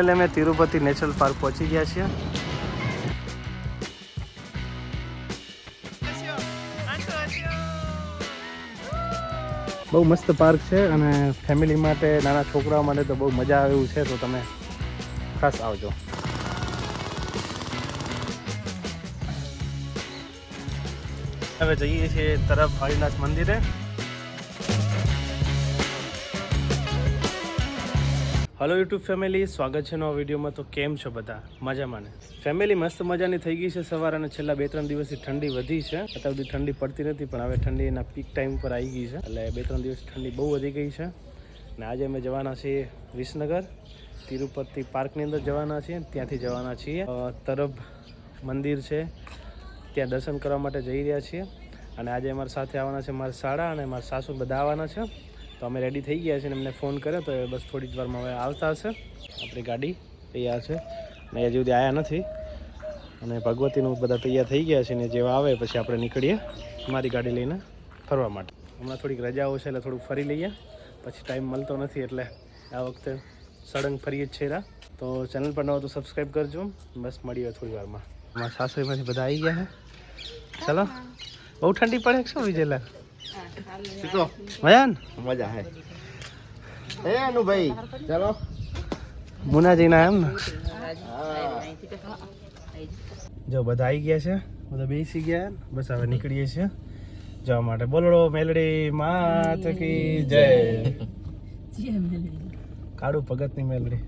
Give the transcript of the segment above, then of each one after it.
એટલે અમે Tirupati national park પહોંચી ગયા છીએ. બહુ મસ્ત પાર્ક છે અને ફેમિલી માટે નાના છોકરાઓ માટે તો બહુ મજા આવે એવું છે તો તમે ખાસ આવજો. હવે જઈએ છીએ તરફ હરિનાથ મંદિરે. હલો યુટ્યુબ ફેમિલી સ્વાગત છે નવા વિડીયોમાં. તો કેમ છો બધા? મજામાં ને? ફેમિલી મસ્ત મજાની થઈ ગઈ છે સવાર અને છેલ્લા બે ત્રણ દિવસથી ઠંડી વધી છે. અત્યાર સુધી ઠંડી પડતી નથી, પણ હવે ઠંડી એના પીક ટાઈમ પર આવી ગઈ છે. એટલે બે ત્રણ દિવસ ઠંડી બહુ વધી ગઈ છે. અને આજે અમે જવાના છીએ વિસનગર. તિરુપતિ પાર્કની અંદર જવાના છીએ. ત્યાંથી જવાના છીએ. તરફ મંદિર છે. ત્યાં દર્શન કરવા માટે જઈ રહ્યા છીએ. અને આજે અમારી સાથે આવવાના છે મારા શાળા અને મારા સાસુ બધા આવવાના છે. તો અમે રેડી થઈ ગયા છે અને અમને ફોન કર્યો તો બસ થોડી જ વારમાં હવે આવતા હશે. આપણી ગાડી તૈયાર છે. અને હજી સુધી આવ્યા નથી. અને ભગવતીનું બધા તૈયાર થઈ ગયા છે ને જેવા આવે પછી આપણે નીકળીએ મારી ગાડી લઈને ફરવા માટે. હમણાં થોડીક રજાઓ છે એટલે થોડુંક ફરી લઈએ. પછી ટાઈમ મળતો નથી એટલે આ વખતે સળંગ ફરીએ જ છે તો ચેનલ પર નવો તો સબસ્ક્રાઈબ કરજો. બસ મળીએ થોડી વારમાં. મારા સાસરીમાંથી બધા આવી ગયા છે ચલો. બહુ ઠંડી પડે શું વિજયલા મજા ને મજા હે. હે અનુભાઈ ચાલો. મુનાજીના એમ ને? જો બધા આવી ગયા છે બધા બેસી ગયા બસ હવે નીકળીએ છીએ. જવા માટે બોલડો મેલડી માત કી જય. કાળુ ભગતની મેલડી.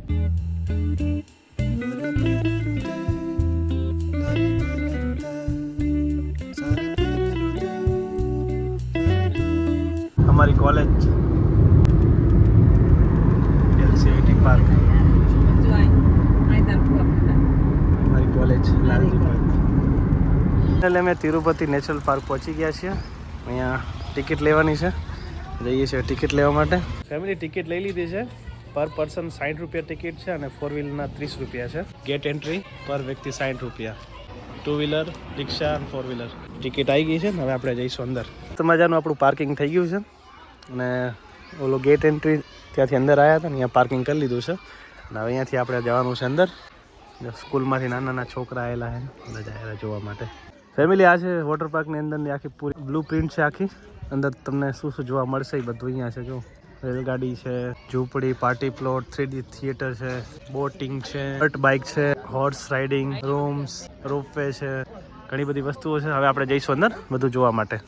અમારી કોલેજ એલસીઆઈટી પાર્ક મારી કોલેજ લાલજી પાર્ક એટલે અમે તિરુપતિ નેચરલ પાર્ક પહોંચી ગયા છીએ. અહીંયા ટિકિટ લેવાની છે. જઈએ છીએ ટિકિટ લેવા માટે. ફેમિલી ટિકિટ લઈ લીધી છે. પર પર્સન સાઠ રૂપિયા ટિકિટ છે અને ફોર વ્હીલના ત્રીસ રૂપિયા છે. ગેટ એન્ટ્રી પર વ્યક્તિ સાઠ રૂપિયા. Two wheeler rickshaw four wheeler ticket આવી ગઈ છે ને, હવે આપણે જઈશું અંદર. તો મજાનું આપણું પાર્કિંગ થઈ ગયું છે. અને ઓલો ગેટ એન્ટ્રી ત્યાંથી અંદર આવ્યા હતા ને, અહીંયા પાર્કિંગ કરી લીધું છે. અને હવે અહીંયાથી આપણે જવાનું છે અંદર. સ્કૂલમાંથી નાના નાના છોકરા આવેલા છે, બધા આવેલા જોવા માટે. ફેમિલી આ છે વોટર અંદરની આખી પૂરી. બ્લુ પ્રિન્ટ છે આખી. અંદર તમને શું શું જોવા મળશે એ બધું અહીંયા છે, જો. રેલગાડી છે, ઝૂંપડી party plot three D theatre છે બોટિંગ છે બર્ટ બાઇક છે હોર્સ રાઇડિંગ રૂમ્સ રોપવે છે, ઘણી બધી વસ્તુઓ છે. હવે આપણે જઈશું અંદર, બધું જોવા માટે.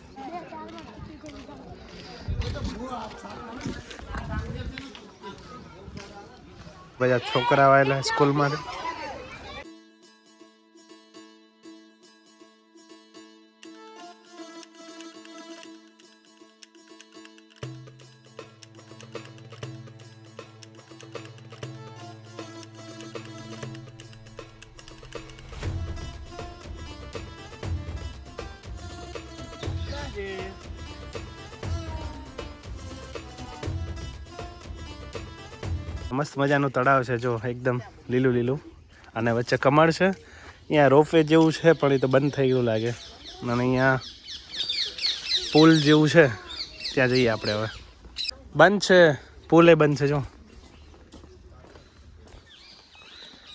બધા છોકરા આવેલા સ્કૂલમાં મજાનું તળાવ છે જો, એકદમ લીલું લીલું. અને વચ્ચે કમળ છે. અહીંયા રોપવે જેવું છે, પણ એ તો બંધ થઈ ગયું લાગે. અને અહીંયા પુલ જેવું છે. ત્યાં જઈએ આપણે હવે. બંધ છે. પુલ બંધ છે, જો.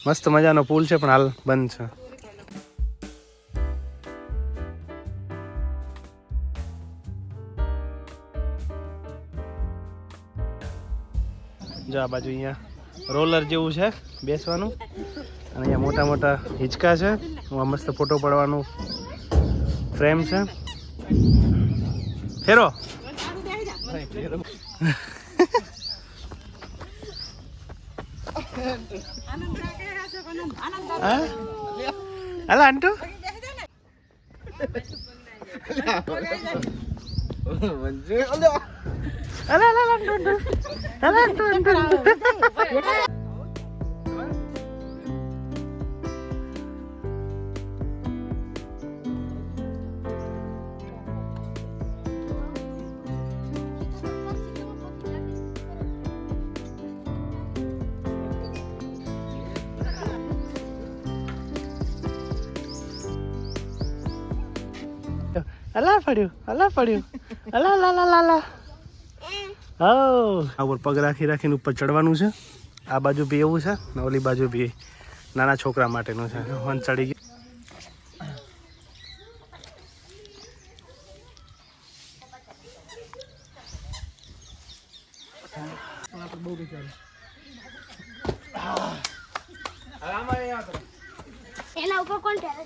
મસ્ત મજાનો પુલ છે, પણ હાલ બંધ છે. જો આ બાજુ અહીંયા રોલર જેવું છે બેસવાનું. અને અહીંયા મોટા મોટા હિંચકા છે. હું મસ્ત ફોટો પડવાનું ફ્રેમ છે. ફેરો? હાલો, આંટુ. હાલો. હાલો હાલો આંટુ આંટુ. હાલો આંટુ આંટુ આંટુ. અલા પડ્યું અલા પડ્યું અલા લા લા લા લા હો આ ઉપર પગ રાખી રાખીને ઉપર ચડવાનું છે. આ બાજુ બી એવું છે ને ઓલી બાજુ બી નાના છોકરા માટેનું છે. વન ચડી ગયું એના ઉપર કોણ ટેરે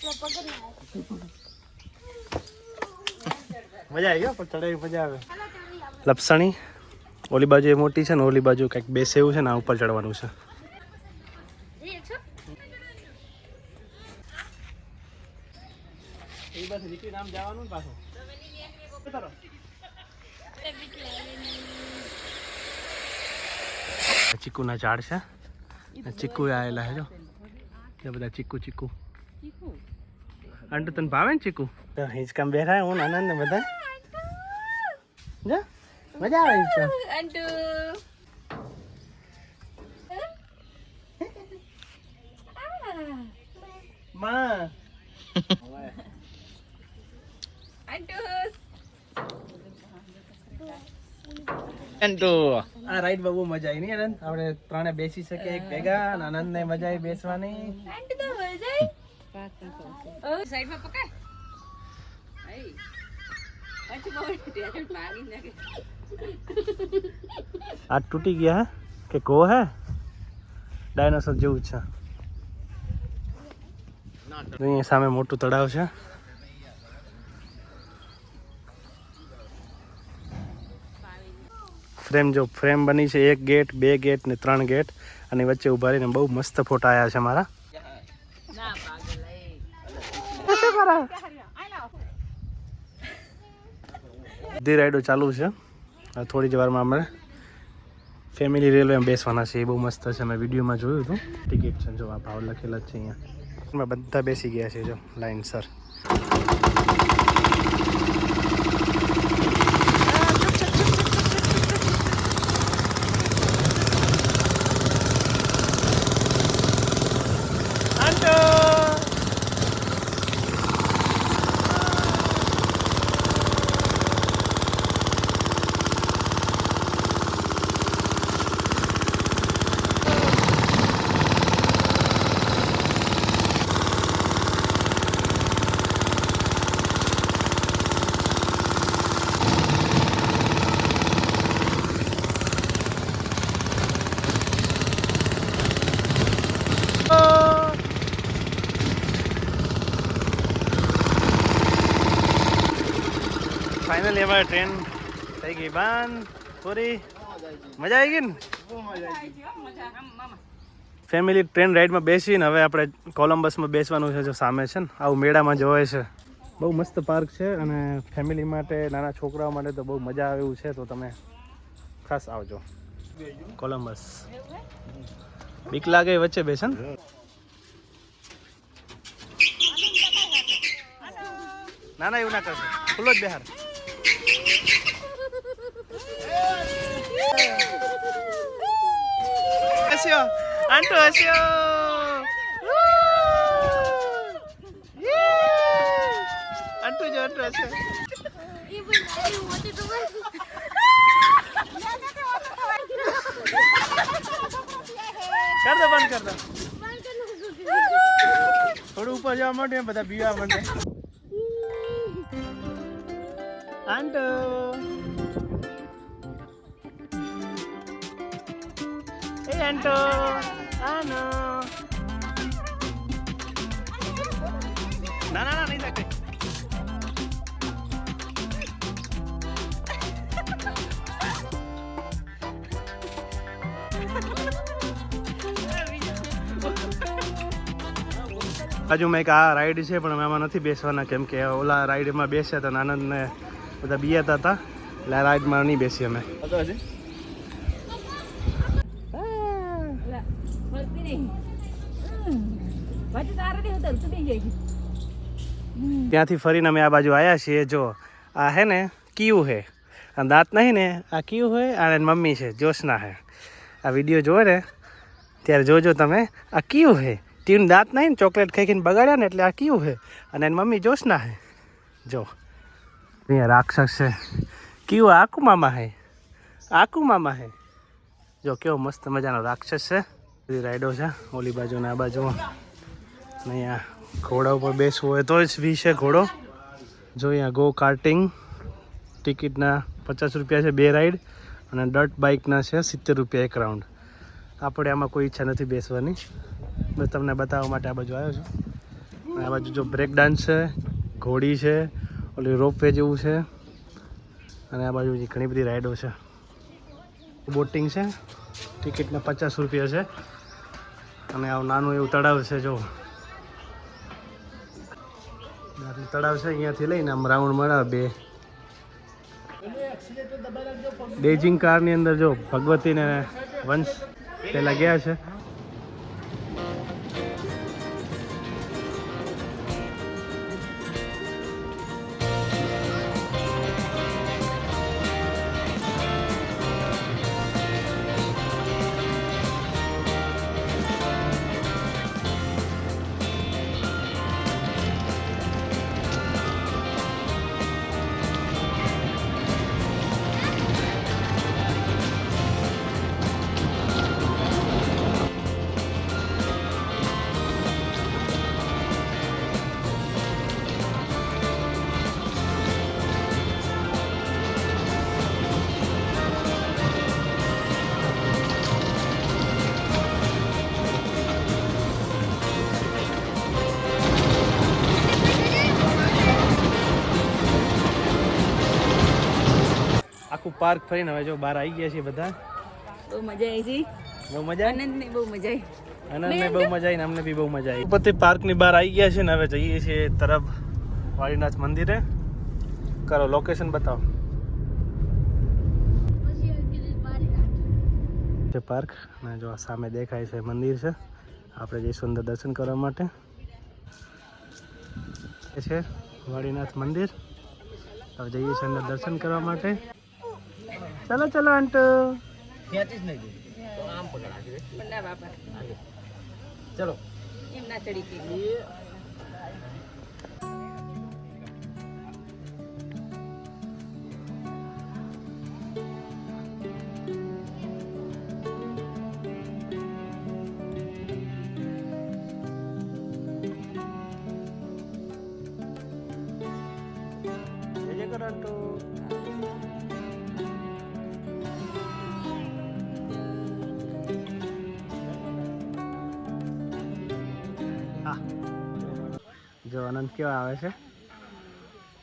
છે પકડ ના મજા આવી ગયો પણ ચડાવી મજા આવે. લપસણી? ઓલી બાજુ એ મોટી છે ને ઓલી બાજુ કંઈક બેસે એવું છે ને આ ઉપર ચડવાનું છે. ચીકુના ઝાડ છે. ને ચીકુ આવેલા છે જો. એ બધા ચીકુ ચીકુ. અંટુ તને ભાવે ને ચીકુ? તો હિંચકામ બેઠા હું આનંદ ને બધા. જા મજા આવે હિંચકામમાં. આ રાઈડ બહુ મજા આવી નહીં આનંદ? આપણે ત્રણે બેસી શકીએ એક ભેગા અને આનંદ ને મજા આવી. બેસવાની સાઈડમાં પકડ આઈ પાછી બહુ ટેન્શન લાગી નાખે આ તૂટી ગયા કે કો હે? ડાયનોસોર જેવું છે. અહીંયા સામે મોટું તળાવ છે. ફ્રેમ જો ફ્રેમ બની છે એક ગેટ બે ગેટ ને ત્રણ ગેટ અને વચ્ચે ઊભા રહીને બહુ મસ્ત ફોટા આવ્યા છે મારા ના પાગલ એ બધી રાઈડો ચાલુ છે. થોડી જ વારમાં અમે ફેમિલી રેલવેમાં બેસવાના છે એ બહુ મસ્ત છે. મેં વિડીયોમાં જોયું હતું. ટિકિટ છે જો, આ ભાવ લખેલા જ છે અહીંયા. બધા બેસી ગયા છે જો લાઈન અમારે ટ્રેન થઈ ગઈ. બંધ પૂરી? મજા આવી ગઈ ને? ફેમિલી ટ્રેન રાઈડમાં બેસીને હવે આપણે કોલમ્બસમાં બેસવાનું છે, જો સામે છે ને. આવું મેળામાં જવાય છે. બહુ મસ્ત પાર્ક છે અને ફેમિલી માટે, નાના છોકરાઓ માટે તો બહુ મજા આવે એવું છે, તો તમે ખાસ આવજો. કોલમ્બસ બીક લાગે વચ્ચે બેસે ને, ના ના એવું ના કરશો. ખુલ્લો જ બિહાર હસ્યો આંટો હસ્યો આંટુ જો આંટુ હસ્યો. કર દો બંધ કર દો. થોડું ઉપર જવા માટે બધા બીવા માટે આંટો આંટો આનો ના ના ના નહીં થાય હજુ મેં એક આ રાઈડ છે પણ અમે આમાં નથી બેસવાના. કેમ કે ઓલા રાઈડમાં બેસ્યા હતા આનંદ ને બધા બિયાતા હતા. એટલે આ રાઈડમાં નહીં બેસી અમે મળતી નહીં પછી તારે નહીં ઉતર તું જાય છે ત્યાંથી ફરીને અમે આ બાજુ આવ્યા છીએ, જો. આ હે ને, કયું હે. આ દાંત નહીં ને, આ કયું હોય અને મમ્મી છે, જોશના હે. આ વીડિયો જોવે ને, ત્યારે જોજો તમે. આ કયું હે? ટીન દાંત નહીં ને, ચોકલેટ ખાઈ ખાઈને બગાડ્યા ને એટલે આ કયું હે? અને એની મમ્મી જોશના હે. જો. અહીંયા રાક્ષસ છે. કયું આકુ મામા હે? આકુ મામા હે? જો, કેવો મસ્ત મજાનો રાક્ષસ છે. બધી રાઈડો છે, ઓલી બાજુ ને આ બાજુ અને અહીંયા ઘોડા ઉપર બેસવું હોય તો જ બી છે ઘોડો. જો અહીંયા ગો કાર્ટિંગ ટિકિટના પચાસ રૂપિયા છે બે રાઈડ અને ડર્ટ બાઇકના છે સિત્તેર રૂપિયા એક રાઉન્ડ આપણે આમાં કોઈ ઈચ્છા નથી બેસવાની. મેં તમને બતાવવા માટે આ બાજુ આવ્યો છું. આ બાજુ જો બ્રેક ડાન્સ છે, ઘોડી છે, ઓલી રોપવે જેવું છે. અને આ બાજુ ઘણી બધી રાઈડો છે. બોટિંગ છે, ટિકિટના પચાસ રૂપિયા છે. અને આવું નાનું એવું તળાવ છે, જો. આટલું તળાવ છે અહીંયાથી લઈને આમ રાઉન્ડ મળાવે બે. બેજિંગ કારની અંદર જો ભગવતીને વંશ પેલા ગયા છે. પાર્ક ફરીને હવે જો બહાર આવી ગયા છે બધા. બહુ મજા આવી છે બહુ મજા આવી આનંદ ને બહુ મજા આવી આનંદને બહુ મજા આવી ને અમને બી બહુ મજા આવી પછી પાર્કની બહાર આવી ગયા છે ને હવે જઈએ છીએ તરફ વાડીનાથ મંદિરે. કરો લોકેશન બતાવો. છે પાર્ક. અને જો સામે દેખાય છે મંદિર છે. આપણે જઈશું અંદર દર્શન કરવા માટે. એ છે વાડીનાથ મંદિર. હવે જઈએ છીએ અંદર દર્શન કરવા માટે. ચલો ચલો અંટુ પણ ના બાપા ચલો એમ ના ચડી કે જય જય કરો અંટુ હા આનંદ કેવા આવે છે?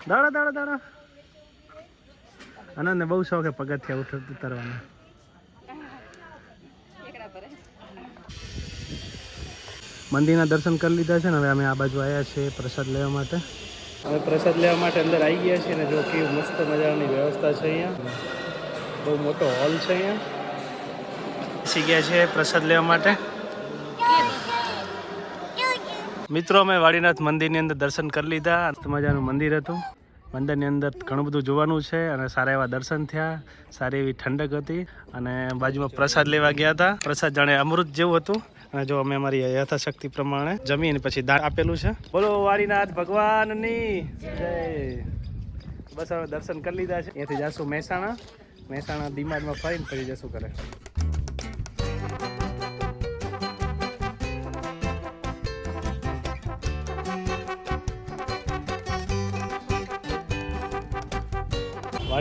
દાડા દાડા દાડા. આનંદને બહુ શોખ પગથિયા ઉઠ ઉતરવાનો. મંદિરના દર્શન કરી લીધા છે ને હવે અમે આ બાજુ આવ્યા છીએ પ્રસાદ લેવા માટે. હવે પ્રસાદ લેવા માટે અંદર આવી ગયા છીએ ને જો કેવી મસ્ત મજાની વ્યવસ્થા છે અહીંયા. બહુ મોટો હોલ છે અહીંયા. બેસી ગયા છે પ્રસાદ લેવા માટે. મિત્રો, અમે વાડીનાથ મંદિરની અંદર દર્શન કરી લીધા. મજાનું મંદિર હતું. મંદિરની અંદર ઘણું બધું જોવાનું છે અને સારા એવા દર્શન થયા. સારી એવી ઠંડક હતી અને બાજુમાં પ્રસાદ લેવા ગયા હતા. પ્રસાદ જાણે અમૃત જેવું હતું. અને જો અમે અમારી યથાશક્તિ પ્રમાણે જમીને પછી દાન આપેલું છે. બોલો વાડીનાથ ભગવાનની. જય. બસ હવે દર્શન કરી લીધા છે. અહીંયાથી જાશું મહેસાણા. મહેસાણા દિમાગમાં ફરીને ફરી જશું કરે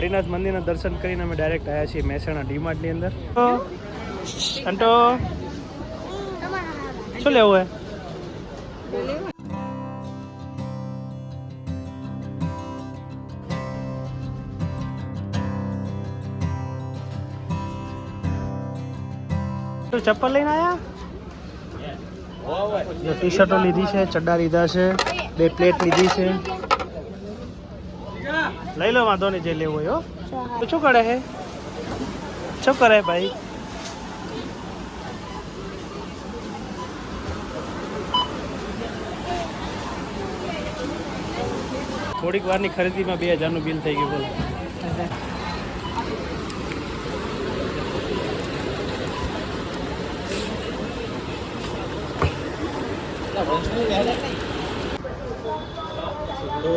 વાડીનાથ મંદિરના દર્શન કરીને અમે ડાયરેક્ટ આવ્યા છીએ મહેસાણા ડીમાર્ટની અંદર. અંટો શું લેવું હે? તું ચપ્પલ લઈને આયા? ટી શર્ટો લીધી છે ચડ્ડા લીધા છે બે પ્લેટ લીધી છે. લઈ લો વાંધો નહીં જે લેવું હોય હો. તો શું કરે હે? શું કરે ભાઈ? થોડીક વારની ખરીદીમાં બે હજારનું બિલ થઈ ગયું બોલો.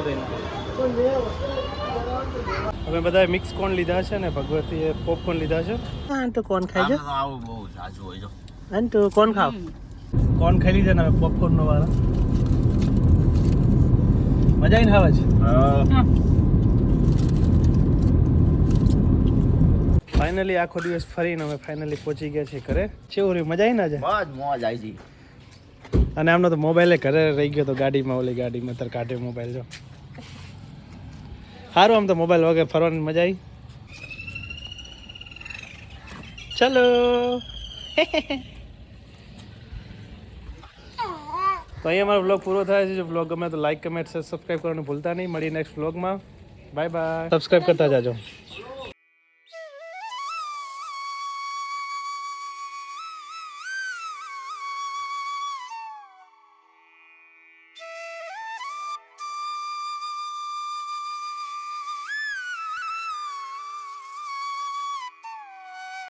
દેના અમે બધા મિક્સ કોર્ન લીધા છે ને ભગવતીએ પોપકોર્ન લીધા છે? આંટો કોર્ન ખાઈ જો આવું બહુ સાચું હોય છે તો કોર્ન ખાવ કોર્ન ખાઈ લીધા ને હવે પોપકોર્ન નો વાળા મજા આવીને ખાવા છે? ફાઇનલી આખો દિવસ ફરીને અમે ફાઇનલી પહોંચી ગયા છીએ ઘરે. કેવું રહ્યું? મજા આવી ના જાય મોજ મોજ આવી ગઈ. અને આમનો તો મોબાઈલ ઘરે રહી ગયો તો ગાડીમાં ઓલી ગાડીમાં તાર કાઢ્યો મોબાઈલ જો. સારું આમ તો મોબાઈલ વગર ફરવાની મજા આવી ચલો. તો અહીંયા મારો બ્લોગ પૂરો થાય છે. જો બ્લોગ ગમે તો લાઈક કમેન્ટ સબસ્ક્રાઈબ કરવાનું ભૂલતા નહીં. મળી નેક્સ્ટ બ્લોગમાં બાય બાય સબસ્ક્રાઈબ કરતા જાજો.